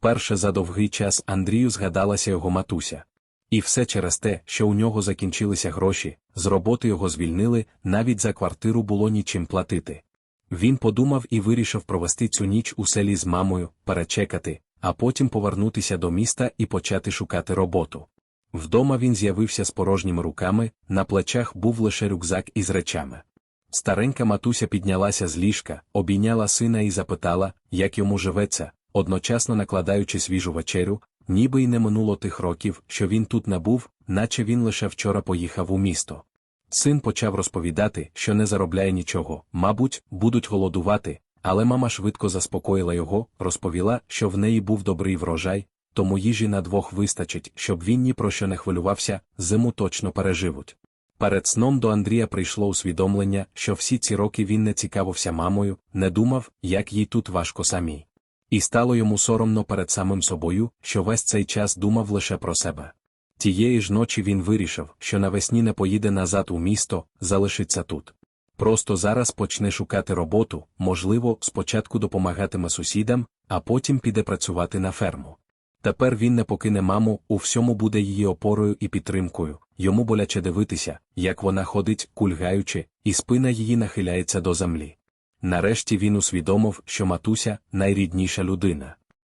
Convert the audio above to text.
Вперше за довгий час Андрію згадалася його матуся. І все через те, що у нього закінчилися гроші, з роботи його звільнили, навіть за квартиру було нічим платити. Він подумав і вирішив провести цю ніч у селі з мамою, перечекати, а потім повернутися до міста і почати шукати роботу. Вдома він з'явився з порожніми руками, на плечах був лише рюкзак із речами. Старенька матуся піднялася з ліжка, обійняла сина і запитала, як йому живеться, одночасно накладаючи свіжу вечерю, ніби й не минуло тих років, що він тут не був, наче він лише вчора поїхав у місто. Син почав розповідати, що не заробляє нічого, мабуть, будуть голодувати, але мама швидко заспокоїла його, розповіла, що в неї був добрий врожай, тому їжі на двох вистачить, щоб він ні про що не хвилювався, зиму точно переживуть. Перед сном до Андрія прийшло усвідомлення, що всі ці роки він не цікавився мамою, не думав, як їй тут важко самій. І стало йому соромно перед самим собою, що весь цей час думав лише про себе. Тієї ж ночі він вирішив, що навесні не поїде назад у місто, залишиться тут. Просто зараз почне шукати роботу, можливо, спочатку допомагатиме сусідам, а потім піде працювати на ферму. Тепер він не покине маму, у всьому буде її опорою і підтримкою, йому боляче дивитися, як вона ходить, кульгаючи, і спина її нахиляється до землі. Нарешті він усвідомив, що матуся найрідніша людина.